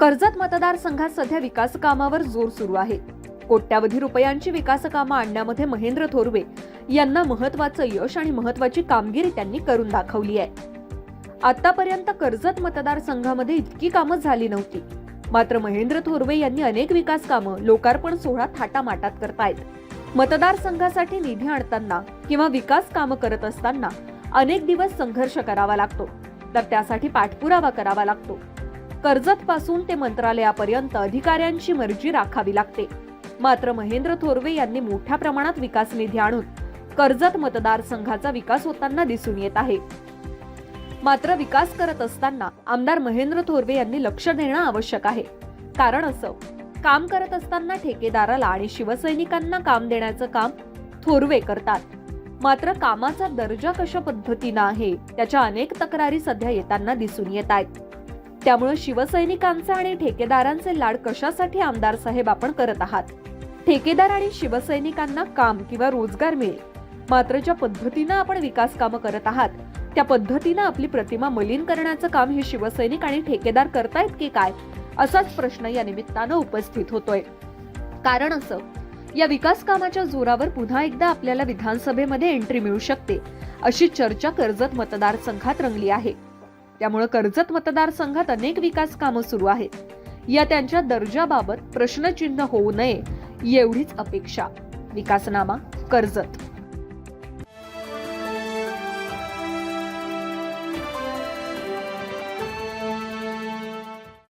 कर्जत मतदारसंघात सध्या विकास कामावर जोर सुरू आहे. कोट्यावधी रुपयांची विकास कामं आणण्यामध्ये महेंद्र थोरवे यांना महत्वाचं यश आणि महत्वाची कामगिरी त्यांनी करून दाखवली आहे. आतापर्यंत कर्जत मतदारसंघामध्ये इतकी कामं झाली नव्हती. मात्र महेंद्र थोरवे यांनी अनेक विकास कामं लोकार्पण सोहळा थाटामाटात करतायत. मतदारसंघासाठी निधी आणताना किंवा विकास कामं करत असताना अनेक दिवस संघर्ष करावा लागतो. तर त्यासाठी पाठपुरावा करावा लागतो. कर्जत पासून ते मंत्रालयापर्यंत अधिकाऱ्यांची मर्जी राखावी लागते. मात्र महेंद्र थोरवे यांनी मोठ्या प्रमाणात विकास निधी आणून कर्जत मतदारसंघाचा विकास होताना दिसून येत आहे. मात्र विकास करत असताना आमदार महेंद्र थोरवे यांनी लक्ष देणं आवश्यक आहे. कारण असं काम करत असताना ठेकेदाराला आणि शिवसैनिकांना काम देण्याचं काम थोरवे करतात. मात्र कामाचा दर्जा कशा पद्धतीनं आहे त्याच्या अनेक तक्रारी सध्या येताना दिसून येत आहेत. त्यामुळे शिवसैनिकांचे आणि ठेकेदारांचे लाड कशासाठी आमदार साहेब आपण करत आहात? ठेकेदार आणि शिवसैनिकांना काम किंवा रोजगार मिळेल. मात्र ज्या पद्धतीनं आपण विकास कामं करत आहात त्या पद्धतीनं आपली प्रतिमा मलिन करण्याचं काम हे शिवसैनिक आणि ठेकेदार करतायत की काय? असाच प्रश्न या निमित्तानं उपस्थित होतोय. कारण असं या विकास कामाच्या जोरावर पुन्हा एकदा आपल्याला विधानसभेमध्ये एंट्री मिळू शकते अशी चर्चा कर्जत मतदारसंघात रंगली आहे. त्यामुळे कर्जत मतदारसंघात अनेक विकास कामं सुरू आहेत. या त्यांच्या दर्जाबाबत प्रश्नचिन्ह होऊ नये एवढीच अपेक्षा. विकासनामा कर्जत.